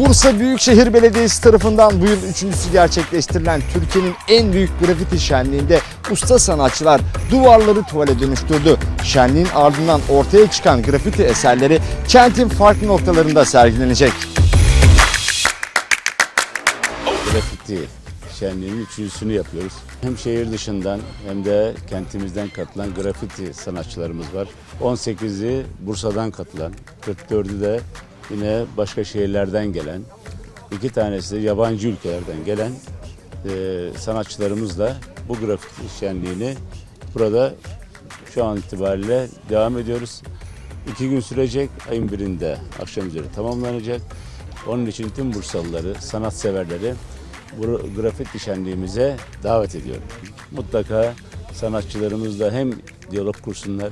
Bursa Büyükşehir Belediyesi tarafından bu yıl üçüncüsü gerçekleştirilen Türkiye'nin en büyük grafiti şenliğinde usta sanatçılar duvarları tuvale dönüştürdü. Şenliğin ardından ortaya çıkan grafiti eserleri kentin farklı noktalarında sergilenecek. grafiti şenliğinin üçüncüsünü yapıyoruz. Hem şehir dışından hem de kentimizden katılan grafiti sanatçılarımız var. 18'i Bursa'dan katılan, 44'ü de yine başka şehirlerden gelen, iki tanesi de yabancı ülkelerden gelen e, sanatçılarımızla bu grafiti şenliğini burada şu an itibariyle devam ediyoruz. İki gün sürecek, ayın birinde akşam üzeri tamamlanacak. Onun için tüm Bursalıları, sanatseverleri bu grafiti şenliğimize davet ediyorum. Mutlaka sanatçılarımızla hem diyalog kursunlar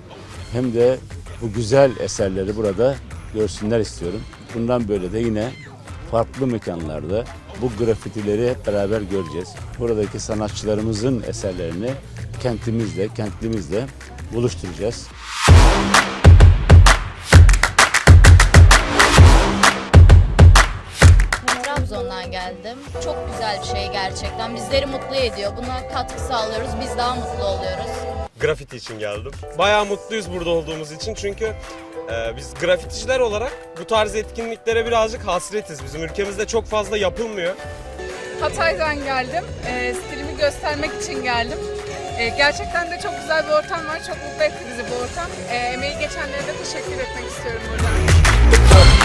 hem de bu güzel eserleri burada görsünler istiyorum. Bundan böyle de yine farklı mekanlarda bu grafitileri hep beraber göreceğiz. Buradaki sanatçılarımızın eserlerini kentimizle, kentlimizle buluşturacağız. Trabzon'dan geldim. Çok güzel bir şey gerçekten. Bizleri mutlu ediyor. Buna katkı sağlıyoruz. Biz daha mutlu oluyoruz. grafiti için geldim. Bayağı mutluyuz burada olduğumuz için çünkü e, biz grafiticiler olarak bu tarz etkinliklere birazcık hasretiz. Bizim ülkemizde çok fazla yapılmıyor. Hatay'dan geldim. Ee, stilimi göstermek için geldim. Ee, gerçekten de çok güzel bir ortam var. Çok mutlu etti bizi bu ortam. Ee, emeği geçenlere de teşekkür etmek istiyorum buradan.